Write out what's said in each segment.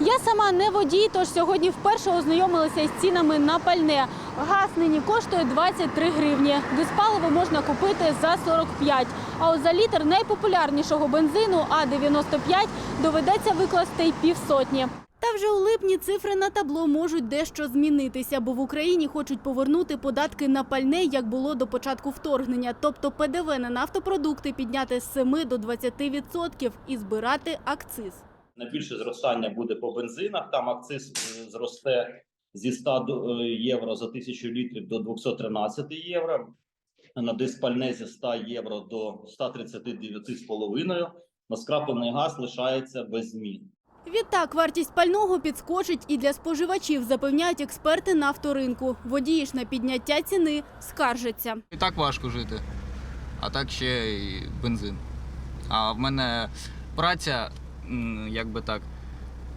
Я сама не водій, тож сьогодні вперше ознайомилася із цінами на пальне. Газ нині коштує 23 гривні. Диспаливо можна купити за 45. А от за літр найпопулярнішого бензину А95 доведеться викласти й півсотні. Та вже у липні цифри на табло можуть дещо змінитися, бо в Україні хочуть повернути податки на пальне, як було до початку вторгнення. Тобто ПДВ на нафтопродукти підняти з 7 до 20% і збирати акциз. Найбільше зростання буде по бензинах. Там акциз е, зросте зі 100 до- е, євро за тисячу літрів до 213 євро. На диспальне зі 100 євро до 139,5. На скраплений газ лишається без змін. Відтак вартість пального підскочить і для споживачів, запевняють експерти нафторинку. Водії ж на підняття ціни скаржаться. І так важко жити, а так ще й бензин. А в мене праця, як би так,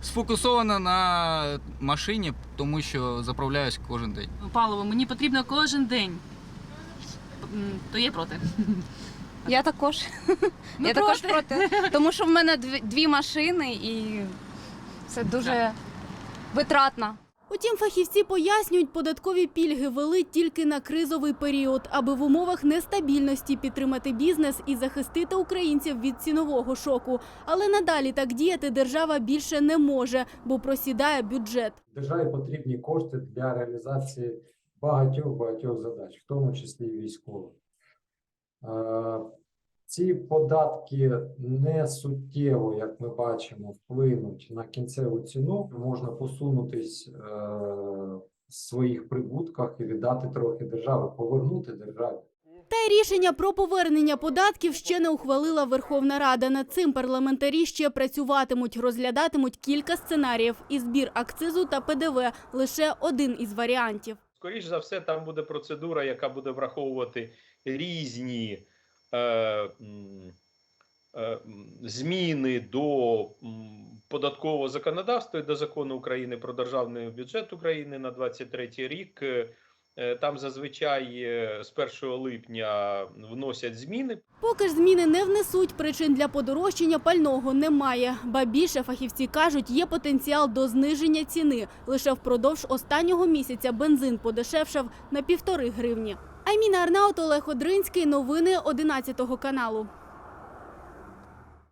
сфокусована на машині, тому що заправляюсь кожен день. паливо мені потрібно кожен день. То є проти. Я також. Ну, я також проти. Тому що в мене дві, дві машини і це дуже витратно. Утім, фахівці пояснюють, податкові пільги вели тільки на кризовий період, аби в умовах нестабільності підтримати бізнес і захистити українців від цінового шоку. Але надалі так діяти держава більше не може, бо просідає бюджет. Державі потрібні кошти для реалізації багатьох багатьох задач, в тому числі військових. Ці податки не суттєво, як ми бачимо, вплинуть на кінцеву ціну. Можна посунутись е, в своїх прибутках і віддати трохи держави, повернути державі. Та й рішення про повернення податків ще не ухвалила Верховна Рада. Над цим парламентарі ще працюватимуть, розглядатимуть кілька сценаріїв. І збір акцизу та ПДВ – лише один із варіантів. Скоріш за все, там буде процедура, яка буде враховувати різні е, е, зміни до податкового законодавства і до закону України про державний бюджет України на 2023 рік. Е, Там зазвичай з 1 липня вносять зміни. Поки ж зміни не внесуть, причин для подорожчання пального немає. Ба більше фахівці кажуть, є потенціал до зниження ціни. Лише впродовж останнього місяця бензин подешевшав на півтори гривні. Айміна Арнаут, Олег Одринський. Новини 11 каналу.